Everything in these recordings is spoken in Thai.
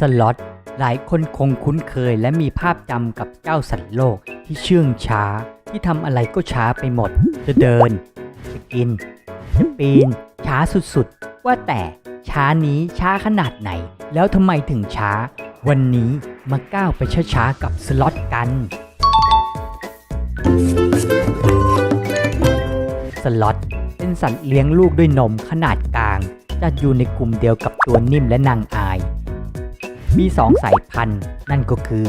สล็อตหลายคนคงคุ้นเคยและมีภาพจำกับเจ้าสัตว์โลกที่เชื่องช้า ที่ทำอะไรก็ช้าไปหมด จะเดิน จะกิน จะปีน ช้าสุดๆ ว่าแต่ช้านี้ช้าขนาดไหน แล้วทำไมถึงช้า วันนี้มาก้าวไปช้าๆกับสล็อตกัน สล็อตเป็นสัตว์เลี้ยงลูกด้วยนมขนาดกลางจัดอยู่ในกลุ่มเดียวกับตัวนิ่มและนางอ มีสองสายพันธุ์ นั่นก็คือ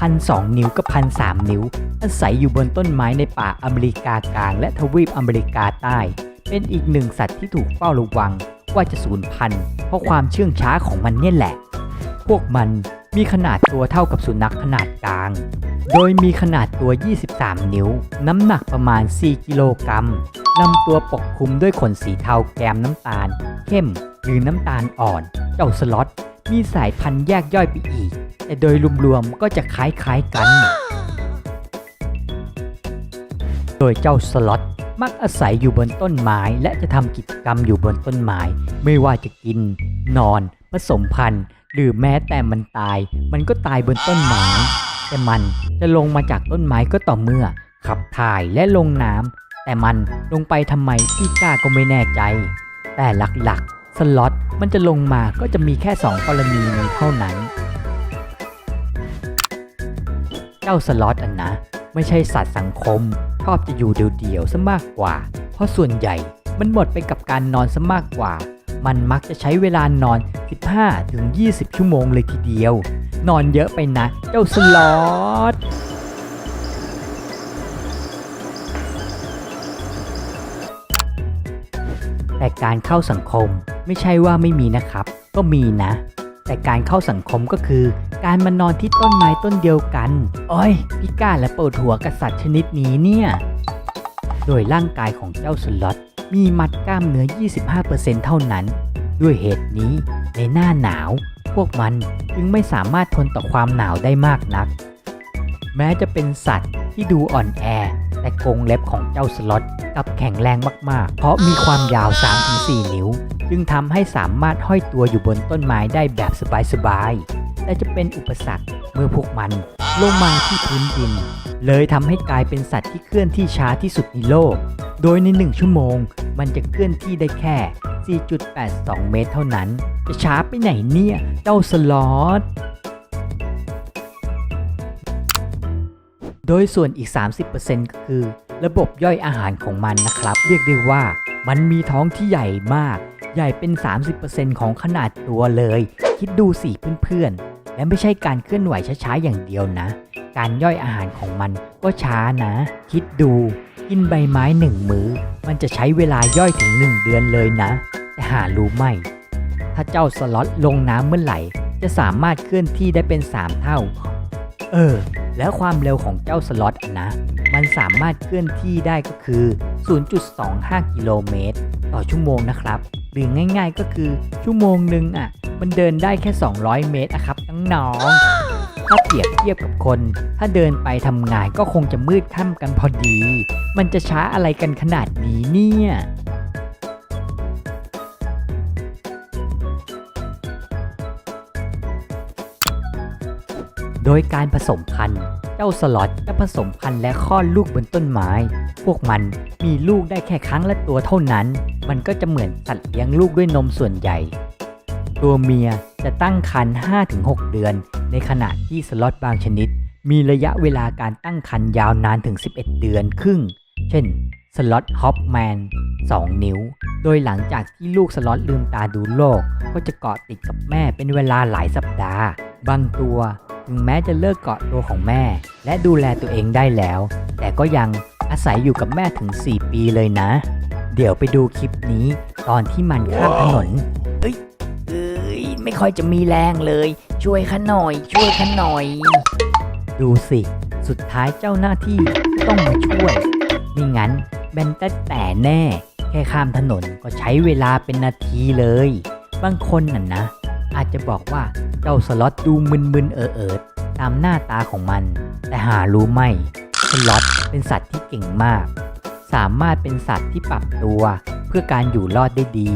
พันสองนิ้วกับพันสามนิ้ว อาศัยอยู่บนต้นไม้ในป่าอเมริกากลาง และทวีปอเมริกาใต้ เป็นอีกหนึ่งสัตว์ที่ถูกเฝ้าระวังว่าจะสูญพันธุ์ เพราะความเชื่องช้าของมันเนี่ยแหละ พวกมันมีขนาดตัวเท่ากับสุนัขขนาดกลาง โดยมีขนาดตัว 23 นิ้ว น้ำหนักประมาณ 4 กิโลกรัมลำตัวปกคลุมด้วยขนสีเทาแกมน้ำตาล เข้มหรือน้ำตาลอ่อน เจ้าสล็อต มีสายพันธุ์แยกย่อยไปอีก แต่โดยรวมๆก็จะคล้ายๆกัน โดยเจ้าสล็อตมักอาศัยอยู่บนต้นไม้และจะทำกิจกรรมอยู่บนต้นไม้ไม่ว่าจะกิน นอน ผสมพันธุ์ หรือแม้แต่มันตาย มันก็ตายบนต้นไม้ แต่มันจะลงมาจากต้นไม้ก็ต่อเมื่อ ขับถ่ายและลงน้ำแต่มันลงไปทำไมพี่กล้าก็ไม่แน่ใจ แต่หลักๆ สล็อตมันจะลงมาก็จะมีแค่สองกรณีนี้เท่านั้น เจ้าสล็อตอันนะ ไม่ใช่สัตว์สังคม ชอบจะอยู่เดี่ยวๆซะมากกว่า เพราะส่วนใหญ่มันหมดไปกับการนอนซะมากกว่า มันมักจะใช้เวลานอน 15-20 ชั่วโมงเลยทีเดียว นอนเยอะไปนะ เจ้าสล็อตแต่การเข้าสังคม ไม่ใช่ว่าไม่มีนะครับ ก็มีนะ แต่การเข้าสังคมก็คือ การมานอนที่ต้นไม้ต้นเดียวกันอ้อยพี่ก้าและปวดหัวกับสัตว์ชนิดนี้เนี่ย โดยร่างกายของเจ้าสล็อตมีมัดกล้ามเนื้อ 25%เท่านั้น ด้วยเหตุนี้ในหน้าหนาว พวกมันจึงไม่สามารถทนต่อความหนาวได้มากนัก แม้จะเป็นสัตว์ที่ดูอ่อนแอ แต่กรงเล็บของเจ้าสล็อตกับแข็งแรงมากๆ เพราะมีความยาว 3-4 นิ้ว จึงทำให้สามารถห้อยตัวอยู่บนต้นไม้ได้แบบสบายๆ แต่จะเป็นอุปสรรคเมื่อพวกมันลงมาที่พื้นดิน เลยทำให้กลายเป็นสัตว์ที่เคลื่อนที่ช้าที่สุดในโลก โดยใน 1 ชั่วโมง มันจะเคลื่อนที่ได้แค่ 4.82 เมตรเท่านั้น จะช้าไปไหนเนี่ย เจ้าสล็อต โดยส่วนอีก 30%ก็คือ ระบบย่อยอาหารของมันนะครับ เรียกได้ว่า มันมีท้องที่ใหญ่มาก ใหญ่เป็น 30%ของขนาดตัวเลย คิดดูสิเพื่อนๆ และไม่ใช่การเคลื่อนไหวช้าๆอย่างเดียวนะ การย่อยอาหารของมันก็ช้านะ คิดดูกินใบไม้หนึ่งมือ้อ มันจะใช้เวลาย่อยถึง 1 เดือนเลยนะ แต่หารู้ไหม ถ้าเจ้าสล็อตลงน้ำเมื่อไหร่ จะสามารถเคลื่อนที่ได้เป็น 3 เท่า เออ แล้วความเร็วของเจ้าสล็อตอนะ มันสามารถเคลื่อนที่ได้ก็คือ 0.25 กิโลเมตร ต่อชั่วโมงนะครับ หรือง่ายๆก็คือชั่วโมงหนึ่งอะ มันเดินได้แค่ 200 เมตรอะครับน้องถ้าเปรียบเทียบกับคน ถ้าเดินไปทำงานก็คงจะมืดค่ำกันพอดี มันจะช้าอะไรกันขนาดนี้เนี่ย โดยการผสมพันธุ์ เจ้าสล็อตจะผสมพันธุ์และคลอดลูกบนต้นไม้ พวกมันมีลูกได้แค่ครั้งละตัวเท่านั้น มันก็จะเหมือนสัตว์เลี้ยงลูกด้วยนมส่วนใหญ่ ตัวเมียจะตั้งครรภ์5-6 เดือน ในขณะที่สล็อตบางชนิด มีระยะเวลาการตั้งครรภ์ยาวนานถึง 11 เดือนครึ่ง เช่นสล็อตฮอปแมน2 นิ้ว โดยหลังจากที่ลูกสล็อตลืมตาดูโลก ก็จะเกาะติดกับแม่เป็นเวลาหลายสัปดาห์ บางตัว ถึงแม้จะเลิกเกาะตัวของแม่ และดูแลตัวเองได้แล้ว แต่ก็ยังอาศัยอยู่กับแม่ถึง 4 ปีเลยนะ เดี๋ยวไปดูคลิปนี้ตอนที่มันข้ามถนนเอ้ยเอ้ยไม่ค่อยจะมีแรงเลย ช่วยข้าหน่อย ช่วยข้าหน่อย ดูสิ สุดท้ายเจ้าหน้าที่ต้องมาช่วยไม่งั้นแบนแต่แต่แน่ แค่ข้ามถนนก็ใช้เวลาเป็นนาทีเลย บางคนน่ะนะ อาจจะบอกว่า เจ้าสล็อตดูมึนๆเออเอิดตามหน้าตาของมัน แต่หารู้ไหมสล็อตเป็นสัตว์ที่เก่งมาก สามารถเป็นสัตว์ที่ปรับตัวเพื่อการอยู่รอดได้ดี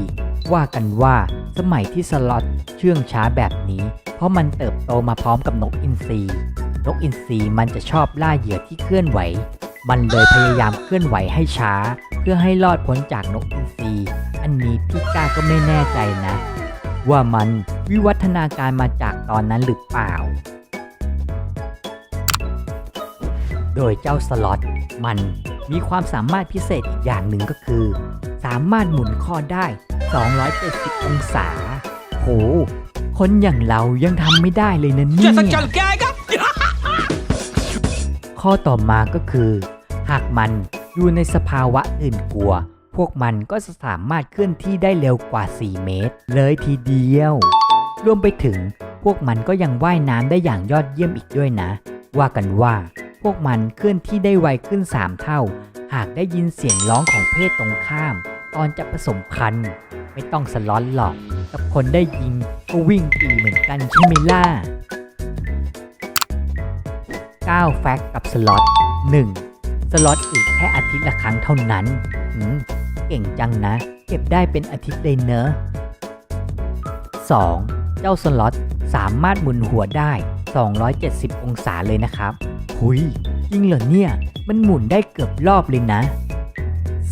ว่ากันว่าสมัยที่สล็อตเชื่องช้าแบบนี้ เพราะมันเติบโตมาพร้อมกับนกอินทรีนกอินทรีมันจะชอบล่าเหยื่อที่เคลื่อนไหว มันเลยพยายามเคลื่อนไหวให้ช้า เพื่อให้รอดพ้นจากนกอินทรีอันนี้พี่ก้าก็ไม่แน่ใจนะ ว่ามัน วิวัฒนาการมาจากตอนนั้นหรือเปล่า โดยเจ้าสล็อตมันมีความสามารถพิเศษอีกอย่างหนึ่งก็คือ สามารถหมุนข้อได้ 270 องศา โห คนอย่างเรายังทำไม่ได้เลยนะเนี่ยข้อต่อมาก็คือ หากมันอยู่ในสภาวะอื่นกลัว พวกมันก็จะสามารถเคลื่อนที่ได้เร็วกว่า 4 เมตร เลยทีเดียว รวมไปถึงพวกมันก็ยังว่ายน้ำได้อย่างยอดเยี่ยมอีกด้วยนะ ว่ากันว่า พวกมันเคลื่อนที่ได้ไวขึ้น 3 เท่า หากได้ยินเสียงร้องของเพศตรงข้าม ตอนจะผสมพันธุ์ไม่ต้องสล็อตหรอก กับคนได้ยิงก็วิ่งปีเหมือนกันใช่ไหมล่ะ9แฟกต์กับสล็อต 1. สล็อตอีกแค่อาทิตย์ละครั้งเท่านั้นหืมเก่งจังนะ เก็บได้เป็นอาทิตย์เลยเนอะ 2. เจ้าสล็อตสามารถหมุนหัวได้ 270 องศาเลยนะครับ หุยจริงเหรอเนี่ย มันหมุนได้เกือบรอบเลยนะ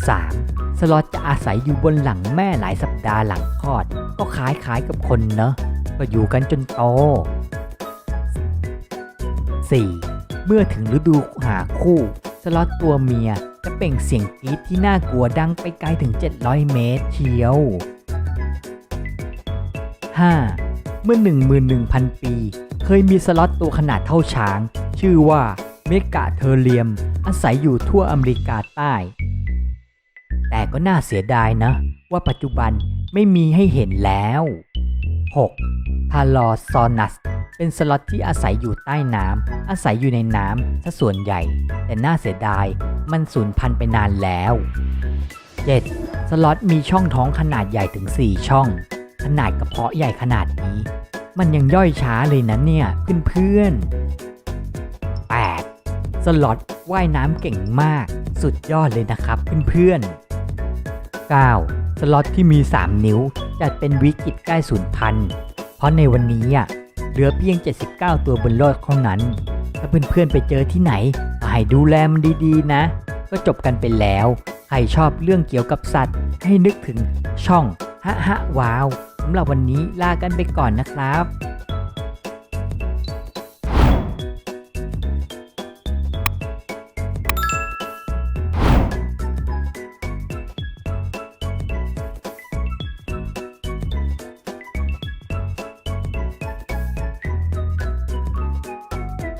3. สล็อตจะอาศัยอยู่บนหลังแม่หลายสัปดาห์หลังคลอด ก็คล้ายๆกับคนเนอะก็อยู่กันจนโต 4. เมื่อถึงฤดูหาคู่ สล็อตตัวเมียจะเปล่งเสียงกรีดที่น่ากลัวดังไปไกลถึง 700 เมตรเชียว 5. เมื่อ 11,000 ปี เคยมีสล็อตตัวขนาดเท่าช้าง ชื่อว่าเมกาเทอเรียม อาศัยอยู่ทั่วอเมริกาใต้ แต่ก็น่าเสียดายนะ ว่าปัจจุบันไม่มีให้เห็นแล้ว 6. พาลอซอนัส เป็นสล็อตที่อาศัยอยู่ใต้น้ำอาศัยอยู่ในน้ำซะส่วนใหญ่ แต่น่าเสียดายมันสูญพันธุ์ไปนานแล้ว 7. สล็อตมีช่องท้องขนาดใหญ่ถึง 4 ช่อง ขนาดกระเพาะใหญ่ขนาดนี้ มันยังย่อยช้าเลยนะเนี่ยเพื่อนๆ 8. สล็อตว่ายน้ำเก่งมาก สุดยอดเลยนะครับเพื่อนๆ 9. สล็อตที่มี 3 นิ้วจัดเป็นวิกฤตใกล้สูญพันธุ์ เพราะในวันนี้อะเหลือเพียง 79 ตัวบนโลกเท่านั้น ถ้าเพื่อนๆไปเจอที่ไหนให้ดูแลมันดีๆนะ ก็จบกันไปแล้ว ใครชอบเรื่องเกี่ยวกับสัตว์ ให้นึกถึงช่องฮะฮะว้าว สำหรับวันนี้ลากันไปก่อนนะครับ